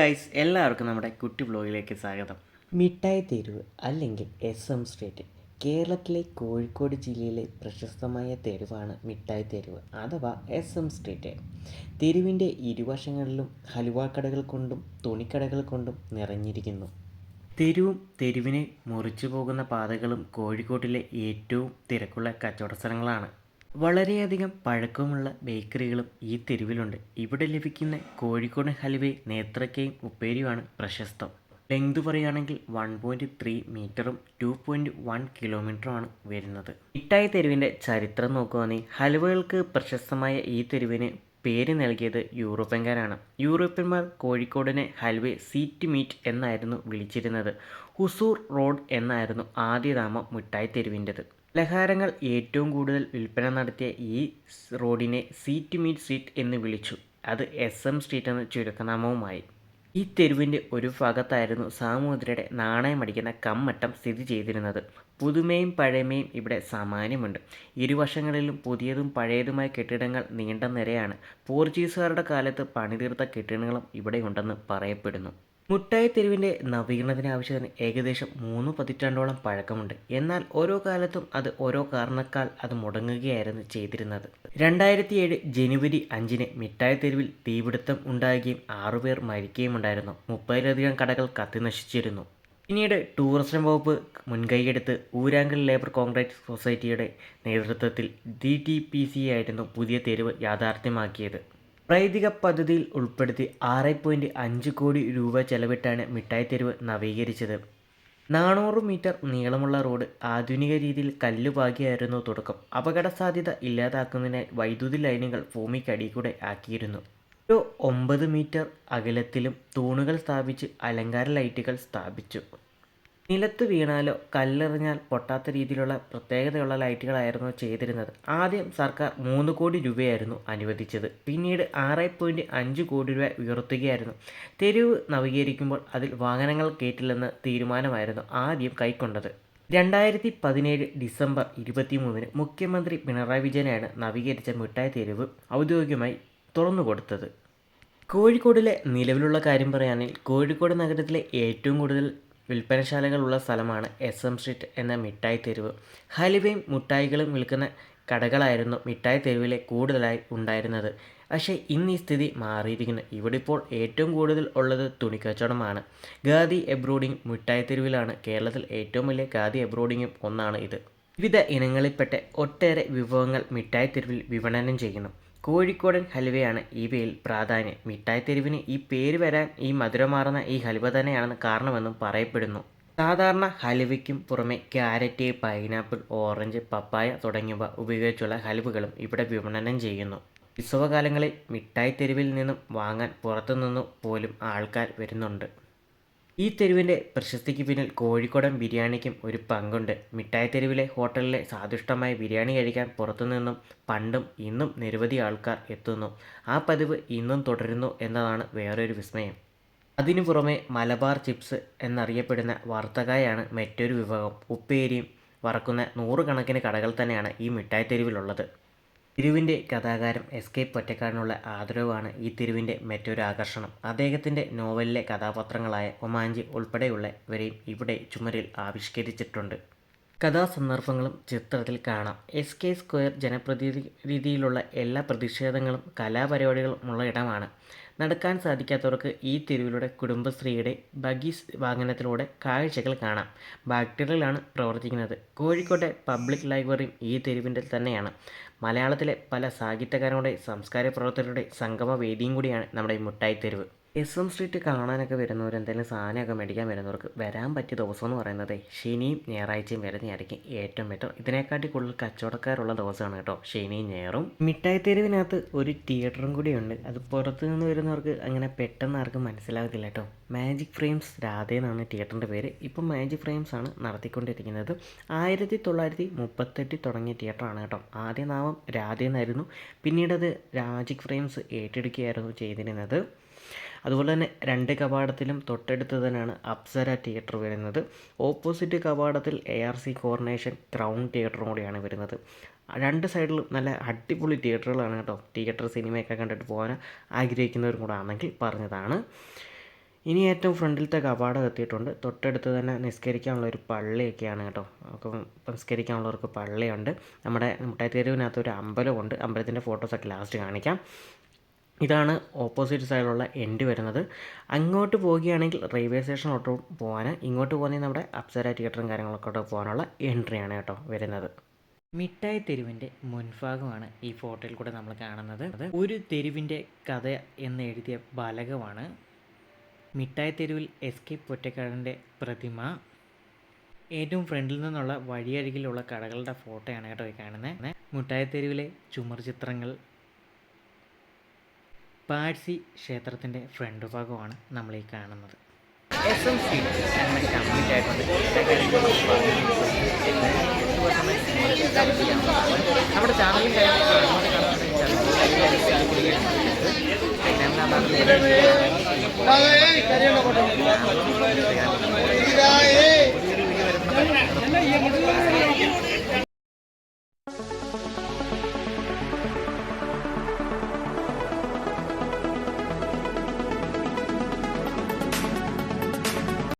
Guys എല്ലാവർക്കും നമ്മുടെ കുട്ടി ബ്ലോഗിലേക്ക് സ്വാഗതം. മിഠായി തെരുവ് അല്ലെങ്കിൽ എസ് എം സ്ട്രീറ്റ് കേരളത്തിലെ കോഴിക്കോട് ജില്ലയിലെ പ്രശസ്തമായ തെരുവാണ് മിഠായി തെരുവ് അഥവാ എസ് എം സ്ട്രീറ്റ് തെരുവിന്റെ ഇരുവശങ്ങളിലും ഹലുവ കടകൾ കൊണ്ടും തുണിക്കടകൾ കൊണ്ടും നിറഞ്ഞിരിക്കുന്നു. തെരുവും തെരുവിനെ മുറിച്ചു പോകുന്ന പാതകളും കോഴിക്കോട്ടിലെ ഏറ്റവും തിരക്കുള്ള കച്ചവട സ്ഥലങ്ങളാണ്. വളരെയധികം പഴക്കമുള്ള ബേക്കറികളും ഈ തെരുവിലുണ്ട്. ഇവിടെ ലഭിക്കുന്ന കോഴിക്കോട് ഹലുവയും നേത്രക്കയും ഉപ്പേരിയുമാണ് പ്രശസ്തം. ലെങ്ത് പറയുകയാണെങ്കിൽ വൺ പോയിന്റ് ത്രീ മീറ്ററും ടു പോയിന്റ് വൺ കിലോമീറ്ററുമാണ് വരുന്നത്. മിഠായി തെരുവിന്റെ ചരിത്രം നോക്കുകയാണെങ്കിൽ ഹലുവകൾക്ക് പ്രശസ്തമായ ഈ തെരുവിന് പേര് നൽകിയത് യൂറോപ്യൻകാരാണ്. യൂറോപ്യന്മാർ കോഴിക്കോടിനെ ഹൽവേ സീറ്റ് മീറ്റ് എന്നായിരുന്നു വിളിച്ചിരുന്നത്. ഹുസൂർ റോഡ് എന്നായിരുന്നു ആദ്യ നാമം മിഠായി തെരുവിന്റെത്. ലഹാരങ്ങൾ ഏറ്റവും കൂടുതൽ വിൽപ്പന നടത്തിയ ഈ റോഡിനെ സീറ്റ് മീറ്റ് സീറ്റ് എന്ന് വിളിച്ചു. അത് എസ് എം സ്ട്രീറ്റ് എന്ന ചുരുക്കനാമവുമായി. ഈ തെരുവിന്റെ ഒരു ഭാഗത്തായിരുന്നു സാമൂതിരയുടെ നാണയമടിക്കുന്ന കമ്മട്ടം സ്ഥിതി ചെയ്തിരുന്നത്. പുതുമയും പഴമയും ഇവിടെ സാമാന്യമുണ്ട്. ഇരുവശങ്ങളിലും പുതിയതും പഴയതുമായ കെട്ടിടങ്ങൾ നീണ്ട നിരയാണ്. പോർച്ചുഗീസുകാരുടെ കാലത്ത് പണിതീർത്ത കെട്ടിടങ്ങളും ഇവിടെ ഉണ്ടെന്ന് പറയപ്പെടുന്നു. മുട്ടായി തെരുവിന്റെ നവീകരണത്തിന് ആവശ്യത്തിന് ഏകദേശം മൂന്ന് പതിറ്റാണ്ടോളം പഴക്കമുണ്ട്. എന്നാൽ ഓരോ കാലത്തും അത് ഓരോ കാരണക്കാൽ അത് മുടങ്ങുകയായിരുന്നു ചെയ്തിരുന്നത്. രണ്ടായിരത്തി ഏഴ് ജനുവരി അഞ്ചിന് മിഠായി തെരുവിൽ തീപിടുത്തം ഉണ്ടാകുകയും ആറുപേർ മരിക്കുകയും ഉണ്ടായിരുന്നു മുപ്പതിലധികം കടകൾ കത്തിനശിച്ചിരുന്നു പിന്നീട് ടൂറിസം വകുപ്പ് മുൻകൈയെടുത്ത് ഊരാങ്കൽ ലേബർ കോൺഗ്രസ് സൊസൈറ്റിയുടെ നേതൃത്വത്തിൽ ഡി ടി പി സി ആയിരുന്നു പുതിയ തെരുവ് യാഥാർത്ഥ്യമാക്കിയത്. പ്രൈതിക പദ്ധതിയിൽ ഉൾപ്പെടുത്തി ആറ് പോയിന്റ് അഞ്ച് കോടി രൂപ ചെലവിട്ടാണ് മിഠായി തെരുവ് നവീകരിച്ചത്. നാനൂറ് മീറ്റർ നീളമുള്ള റോഡ് ആധുനിക രീതിയിൽ കല്ലുപാകിയായിരുന്നു തുടക്കം. അപകട സാധ്യത ഇല്ലാതാക്കുന്നതിനായി വൈദ്യുതി ലൈനുകൾ ഭൂമിക്കടിയിലൂടെ ആക്കിയിരുന്നു. ഒരു ഒമ്പത് മീറ്റർ അകലത്തിലും തൂണുകൾ സ്ഥാപിച്ച് അലങ്കാര ലൈറ്റുകൾ സ്ഥാപിച്ചു. നിലത്ത് വീണാലോ കല്ലെറിഞ്ഞാൽ പൊട്ടാത്ത രീതിയിലുള്ള പ്രത്യേകതയുള്ള ലൈറ്റുകളായിരുന്നു ചെയ്തിരുന്നത്. ആദ്യം സർക്കാർ മൂന്ന് കോടി രൂപയായിരുന്നു അനുവദിച്ചത്. പിന്നീട് ആറ് പോയിന്റ് അഞ്ച് കോടി രൂപ ഉയർത്തുകയായിരുന്നു. തെരുവ് നവീകരിക്കുമ്പോൾ അതിൽ വാഹനങ്ങൾ കയറ്റില്ലെന്ന തീരുമാനമായിരുന്നു ആദ്യം കൈക്കൊണ്ടത്. രണ്ടായിരത്തി പതിനേഴ് ഡിസംബർ ഇരുപത്തി മൂന്നിന് മുഖ്യമന്ത്രി പിണറായി വിജയനാണ് നവീകരിച്ച മിഠായി തെരുവ് ഔദ്യോഗികമായി തുറന്നുകൊടുത്തത്. കോഴിക്കോടിലെ നിലവിലുള്ള കാര്യം പറയുകയാണെങ്കിൽ കോഴിക്കോട് നഗരത്തിലെ ഏറ്റവും കൂടുതൽ വിൽപ്പനശാലകളുള്ള സ്ഥലമാണ് എസ് എം സ്ട്രീറ്റ് എന്ന മിഠായി തെരുവ്. ഹലുവയും മിഠായികളും വിൽക്കുന്ന കടകളായിരുന്നു മിഠായി തെരുവിലെ കൂടുതലായി ഉണ്ടായിരുന്നത്. പക്ഷേ ഇന്ന് ഈ സ്ഥിതി മാറിയിരിക്കുന്നു. ഇവിടെ ഇപ്പോൾ ഏറ്റവും കൂടുതൽ ഉള്ളത് തുണിക്കച്ചവടമാണ്. ഖാദി എബ്രോഡിങ് മിഠായി തെരുവിലാണ് കേരളത്തിൽ ഏറ്റവും വലിയ ഖാദി എബ്രോഡിങ്ങും ഒന്നാണ് ഇത്. വിവിധ ഇനങ്ങളിൽപ്പെട്ട ഒട്ടേറെ വിഭവങ്ങൾ മിഠായി തെരുവിൽ വിപണനം ചെയ്യുന്നു. കോഴിക്കോടൻ ഹലുവയാണ് ഇവയിൽ പ്രാധാന്യം. മിഠായി തെരുവിന് ഈ പേര് വരാൻ ഈ മധുരമാർന്ന ഈ ഹൽവ തന്നെയാണെന്ന് കാരണമെന്നും പറയപ്പെടുന്നു. സാധാരണ ഹലുവയ്ക്കും പുറമെ ക്യാരറ്റ് പൈനാപ്പിൾ ഓറഞ്ച് പപ്പായ തുടങ്ങിയവ ഉപയോഗിച്ചുള്ള ഹലുവകളും ഇവിടെ വിപണനം ചെയ്യുന്നു. ഉത്സവകാലങ്ങളിൽ മിഠായി തെരുവിൽ നിന്നും വാങ്ങാൻ പുറത്തുനിന്നു പോലും ആൾക്കാർ വരുന്നുണ്ട്. ഈ തെരുവിന്റെ പ്രശസ്തിക്ക് പിന്നിൽ കോഴിക്കോടൻ ബിരിയാണിക്കും ഒരു പങ്കുണ്ട്. മിഠായി തെരുവിലെ ഹോട്ടലിലെ സ്വാദിഷ്ടമായ ബിരിയാണി കഴിക്കാൻ പുറത്തുനിന്നും പണ്ടും ഇന്നും നിരവധി ആൾക്കാർ എത്തുന്നു. ആ പതിവ് ഇന്നും തുടരുന്നു എന്നതാണ് വേറൊരു വിസ്മയം. അതിനു പുറമെ മലബാർ ചിപ്സ് എന്നറിയപ്പെടുന്ന വാർത്തകായാണ് മറ്റൊരു വിഭവം. ഉപ്പേരിയും വറക്കുന്ന നൂറുകണക്കിന് കടകൾ തന്നെയാണ് ഈ മിഠായി തെരുവിലുള്ളത്. തിരുവിന്റെ കഥാകാരൻ എസ് കെ പൊറ്റക്കാടിനുള്ള ആദരവാണ് ഈ തിരുവിന്റെ മറ്റൊരു ആകർഷണം. അദ്ദേഹത്തിന്റെ നോവലിലെ കഥാപാത്രങ്ങളായ ഒമാഞ്ചി ഉൾപ്പെടെയുള്ളവരെയും ഇവിടെ ചുമരിൽ ആവിഷ്കരിച്ചിട്ടുണ്ട്. കഥാസന്ദർഭങ്ങളും ചിത്രത്തിൽ കാണാം. എസ് കെ സ്ക്വയർ ജനപ്രതിനിധിയിലുള്ള എല്ലാ പ്രതിഷേധങ്ങളും കലാപരിപാടികളും ഉള്ള ഇടമാണ്. നടക്കാൻ സാധിക്കാത്തവർക്ക് ഈ തെരുവിലൂടെ കുടുംബശ്രീയുടെ ബഗീസ് വാഹനത്തിലൂടെ കാഴ്ചകൾ കാണാം. ബാക്ടീരിയലാണ് പ്രവർത്തിക്കുന്നത്. കോഴിക്കോട്ടെ പബ്ലിക് ലൈബ്രറിയും ഈ തെരുവിന്റെ തന്നെയാണ്. മലയാളത്തിലെ പല സാഹിത്യകാരുടെ സംസ്കാര പ്രവർത്തകരുടെ സംഗമ വേദിയും കൂടിയാണ് നമ്മുടെ ഈ മുട്ടായി തെരുവ് എസ് എം സ്ട്രീറ്റ് കാണാനൊക്കെ വരുന്നവർ എന്തെങ്കിലും സാധനമൊക്കെ മേടിക്കാൻ വരുന്നവർക്ക് വരാൻ പറ്റിയ ദിവസം എന്ന് പറയുന്നത് ശനിയും ഞായറാഴ്ചയും വരുന്നതായിരിക്കും ഏറ്റവും ബെറ്റർ ഇതിനെക്കാട്ടി കൂടുതൽ കച്ചവടക്കാരുള്ള ദിവസമാണ് കേട്ടോ. ശനിയും ഞായറും. മിഠായി തെരുവിനകത്ത് ഒരു തിയേറ്ററും കൂടിയുണ്ട്. അത് പുറത്തു നിന്ന് വരുന്നവർക്ക് അങ്ങനെ പെട്ടെന്ന് ആർക്കും മനസ്സിലാകത്തില്ല കേട്ടോ. മാജിക് ഫ്രെയിംസ് രാധ എന്നാണ് തിയേറ്ററിന്റെ പേര്. ഇപ്പം മാജിക് ഫ്രെയിംസ് ആണ് നടത്തിക്കൊണ്ടിരിക്കുന്നത്. ആയിരത്തി തൊള്ളായിരത്തി മുപ്പത്തെട്ടിൽ തുടങ്ങിയ തിയേറ്ററാണ് കേട്ടോ. ആദ്യ നാമം രാധ എന്നായിരുന്നു പിന്നീട് അത് രാജിക് ഫ്രെയിംസ് ഏറ്റെടുക്കുകയായിരുന്നു ചെയ്തിരുന്നത്. അതുപോലെ തന്നെ രണ്ട് കവാടത്തിലും തൊട്ടടുത്ത് തന്നെയാണ് അപ്സര തിയേറ്റർ വരുന്നത്. ഓപ്പോസിറ്റ് കവാടത്തിൽ A R C coronation crown തിയേറ്ററും കൂടിയാണ് വരുന്നത്. രണ്ട് സൈഡിലും നല്ല അടിപൊളി തിയേറ്ററുകളാണ് കേട്ടോ. തിയേറ്റർ സിനിമയൊക്കെ കണ്ടിട്ട് പോകാൻ ആഗ്രഹിക്കുന്നവരും കൂടെ ആണെങ്കിൽ പറഞ്ഞതാണ്. ഇനി ഏറ്റവും ഫ്രണ്ടിലത്തെ കവാടം എത്തിയിട്ടുണ്ട്. തൊട്ടടുത്ത് തന്നെ നിസ്കരിക്കാനുള്ള ഒരു പള്ളിയൊക്കെയാണ് കേട്ടോ. നമുക്ക് നിസ്കരിക്കാനുള്ളവർക്ക് പള്ളിയുണ്ട്. നമ്മുടെ മുട്ടായി തെരുവിനകത്ത് ഒരു അമ്പലമുണ്ട്. അമ്പലത്തിന്റെ ഫോട്ടോസൊക്കെ ലാസ്റ്റ് കാണിക്കാം. ഇതാണ് ഓപ്പോസിറ്റ് സൈഡിലുള്ള എൻഡ് വരുന്നത്. അങ്ങോട്ട് പോവുകയാണെങ്കിൽ റെയിൽവേ സ്റ്റേഷനോട്ട് പോകാൻ ഇങ്ങോട്ട് പോകുന്നത് നമ്മുടെ അപ്സര തിയേറ്ററും കാര്യങ്ങളൊക്കെ പോകാനുള്ള എൻട്രിയാണ് കേട്ടോ വരുന്നത്. മിഠായി തെരുവിന്റെ മുൻഭാഗമാണ് ഈ ഫോട്ടോയിൽ കൂടെ നമ്മൾ കാണുന്നത്. ഒരു തെരുവിന്റെ കഥ എന്ന് എഴുതിയ ബാലകമാണ്. മിഠായി തെരുവിൽ എസ് കെ പൊറ്റക്കാടന്റെ പ്രതിമ. ഏറ്റവും ഫ്രണ്ടിൽ നിന്നുള്ള വഴിയരികിലുള്ള കടകളുടെ ഫോട്ടോയാണ് കേട്ടോ കാണുന്നത്. മിഠായി തെരുവിലെ ചുമർ ചിത്രങ്ങൾ പാഴ്സി ക്ഷേത്രത്തിന്റെ ഫ്രണ്ട് ഭാഗമാണ് നമ്മൾ ഈ കാണുന്നത്. എസ് എം സി കംപ്ലീറ്റ് ആയിട്ടുണ്ട് നമ്മുടെ ചാനലിൽ